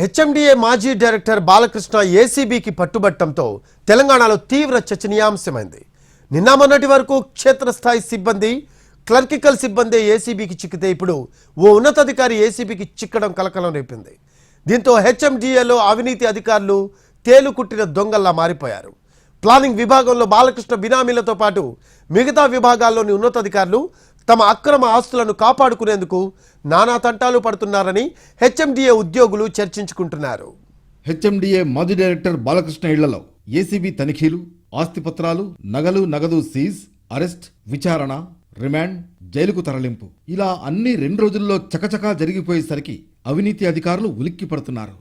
HMDA మాజీ director Balakrishna ఏసీబీకి పట్టుబట్టడంతో తెలంగాణలో తీవ్ర చర్చనీయాంశమైంది. నిన్న మొన్నటి వరకు క్షేత్రస్థాయి సిబ్బంది క్లర్కికల్ సిబ్బంది ఏసీబీకి చిక్కితే ఇప్పుడు ఓ ఉన్నతాధికారి ఏసీబీకి చిక్కడం కలకలం రేపింది. దీంతో హెచ్ఎండిఏలో అవినీతి అధికారులు తేలుకుట్టిన దొంగల్లా మారిపోయారు. ప్లానింగ్ విభాగంలో బాలకృష్ణ బినామీలతో పాటు మిగతా విభాగాల్లోని ఉన్నతాధికారులు తమ అక్రమ ఆస్తులను కాపాడుకునేందుకు నానా తంటాలు పడుతున్నారని హెచ్ఎండిఏ ఉద్యోగులు చర్చించుకుంటున్నారు. హెచ్ఎండిఏ మాజీ డైరెక్టర్ బాలకృష్ణ ఇళ్ళలో ఏసీబీ తనిఖీలు ఆస్తిపత్రాలు నగలు నగదు సీజ్ అరెస్ట్ విచారణ రిమాండ్ జైలుకు తరలింపు. ఇలా అన్ని రెండు రోజుల్లో చకచకా జరిగిపోయేసరికి అవినీతి అధికారులు ఉలిక్కి పడుతున్నారు.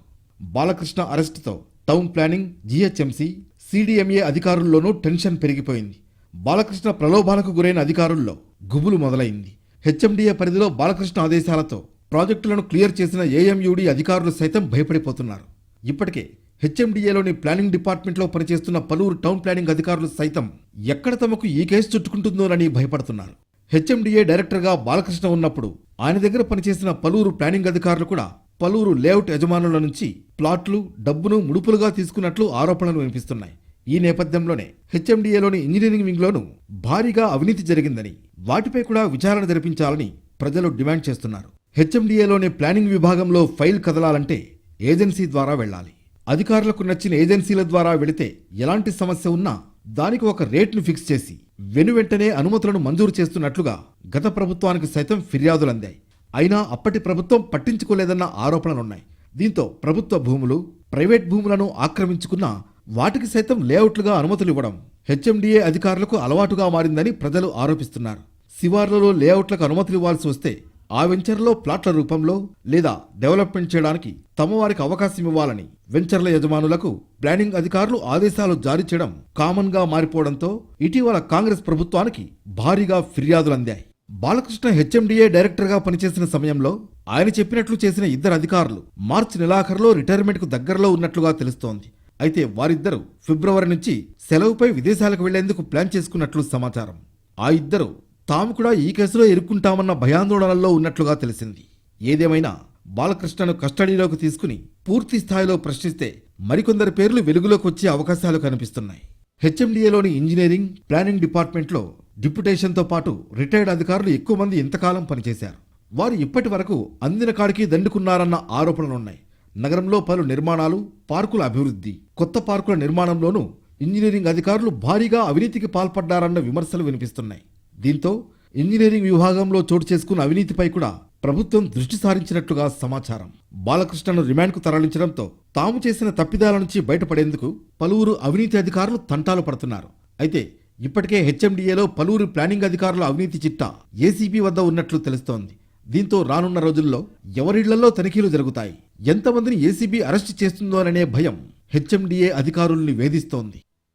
బాలకృష్ణ అరెస్టుతో టౌన్ ప్లానింగ్ జీహెచ్ఎంసీ సిడిఎంఏ అధికారుల్లోనూ టెన్షన్ పెరిగిపోయింది. బాలకృష్ణ ప్రలోభాలకు గురైన అధికారుల్లో గుబులు మొదలైంది. హెచ్ఎండిఏ పరిధిలో బాలకృష్ణ ఆదేశాలతో ప్రాజెక్టులను క్లియర్ చేసిన ఏఎంయూడి అధికారులు సైతం భయపడిపోతున్నారు. ఇప్పటికే హెచ్ఎండిఏలోని ప్లానింగ్ డిపార్ట్మెంట్లో పనిచేస్తున్న పలువురు టౌన్ ప్లానింగ్ అధికారులు సైతం ఎక్కడ తమకు ఈ కేసు చుట్టుకుంటుందోనని భయపడుతున్నారు. హెచ్ఎండిఏ డైరెక్టర్గా బాలకృష్ణ ఉన్నప్పుడు ఆయన దగ్గర పనిచేసిన పలువురు ప్లానింగ్ అధికారులు కూడా పలువురు లేఅవుట్ యజమానుల నుంచి ప్లాట్లు డబ్బును ముడుపులుగా తీసుకున్నట్లు ఆరోపణలు వినిపిస్తున్నాయి. ఈ నేపథ్యంలోనే హెచ్ఎండిఏలోని ఇంజనీరింగ్ వింగ్లోనూ భారీగా అవినీతి జరిగిందని వాటిపై కూడా విచారణ జరిపించాలని ప్రజలు డిమాండ్ చేస్తున్నారు. హెచ్ఎండిఏలోని ప్లానింగ్ విభాగంలో ఫైల్ కదలాలంటే ఏజెన్సీ ద్వారా వెళ్ళాలి. అధికారులకు నచ్చిన ఏజెన్సీల ద్వారా వెళితే ఎలాంటి సమస్య ఉన్నా దానికి ఒక రేట్ను ఫిక్స్ చేసి వెనువెంటనే అనుమతులను మంజూరు చేస్తున్నట్లుగా గత ప్రభుత్వానికి సైతం ఫిర్యాదులందాయి అయినా అప్పటి ప్రభుత్వం పట్టించుకోలేదన్న ఆరోపణలున్నాయి. దీంతో ప్రభుత్వ భూములు ప్రైవేట్ భూములను ఆక్రమించుకున్న వాటికి సైతం లేఅవుట్లుగా అనుమతులు ఇవ్వడం హెచ్ఎండిఏ అధికారులకు అలవాటుగా మారిందని ప్రజలు ఆరోపిస్తున్నారు. శివార్లలో లేఅవుట్లకు అనుమతులు ఇవ్వాల్సి వస్తే ఆ వెంచర్లో ప్లాట్ల రూపంలో లేదా డెవలప్మెంట్ చేయడానికి తమ వారికి అవకాశం ఇవ్వాలని వెంచర్ల యజమానులకు ప్లానింగ్ అధికారులు ఆదేశాలు జారీ చేయడం కామన్గా మారిపోవడంతో ఇటీవల కాంగ్రెస్ ప్రభుత్వానికి భారీగా ఫిర్యాదులు అందాయి. బాలకృష్ణ హెచ్ఎండిఏ డైరెక్టర్గా పనిచేసిన సమయంలో ఆయన చెప్పినట్లు చేసిన ఇద్దరు అధికారులు మార్చి నెలాఖరులో రిటైర్మెంట్కు దగ్గరలో ఉన్నట్లుగా తెలుస్తోంది. అయితే వారిద్దరూ ఫిబ్రవరి నుంచి సెలవుపై విదేశాలకు వెళ్ళేందుకు ప్లాన్ చేసుకున్నట్లు సమాచారం. ఆ ఇద్దరు తాము కూడా ఈ కేసులో ఇరుక్కుంటామన్న భయాందోళనల్లో ఉన్నట్లుగా తెలిసింది. ఏదేమైనా బాలకృష్ణను కస్టడీలోకి తీసుకుని పూర్తి స్థాయిలో ప్రశ్నిస్తే మరికొందరి పేర్లు వెలుగులోకి వచ్చే అవకాశాలు కనిపిస్తున్నాయి. హెచ్ఎండిఏలోని ఇంజనీరింగ్ ప్లానింగ్ డిపార్ట్మెంట్లో డిప్యుటేషన్తో పాటు రిటైర్డ్ అధికారులు ఎక్కువ మంది ఇంతకాలం పనిచేశారు. వారు ఇప్పటి వరకు అందిన కాడికి దండుకున్నారన్న ఆరోపణలున్నాయి. నగరంలో పలు నిర్మాణాలు పార్కుల అభివృద్ధి. కొత్త పార్కుల నిర్మాణంలోనూ ఇంజనీరింగ్ అధికారులు భారీగా అవినీతికి పాల్పడ్డారన్న విమర్శలు వినిపిస్తున్నాయి. దీంతో ఇంజనీరింగ్ విభాగంలో చోటు చేసుకున్న అవినీతిపై కూడా ప్రభుత్వం దృష్టి సారించినట్లుగా సమాచారం. బాలకృష్ణను రిమాండ్కు తరలించడంతో తాము చేసిన తప్పిదాల నుంచి బయటపడేందుకు పలువురు అవినీతి అధికారులు తంటాలు పడుతున్నారు. అయితే ఇప్పటికే హెచ్ఎండిఏలో పలువురు ప్లానింగ్ అధికారుల అవినీతి చిట్టా ఏసీబీ వద్ద ఉన్నట్లు తెలుస్తోంది. దీంతో రానున్న రోజుల్లో ఎవరిళ్ళలో తనిఖీలు జరుగుతాయి? ఎంతమందిని ఏసీబీ అరెస్టు చేస్తుందోననే భయం హెచ్ఎండిఏ అధికారుల్ని వేధిస్తోంది.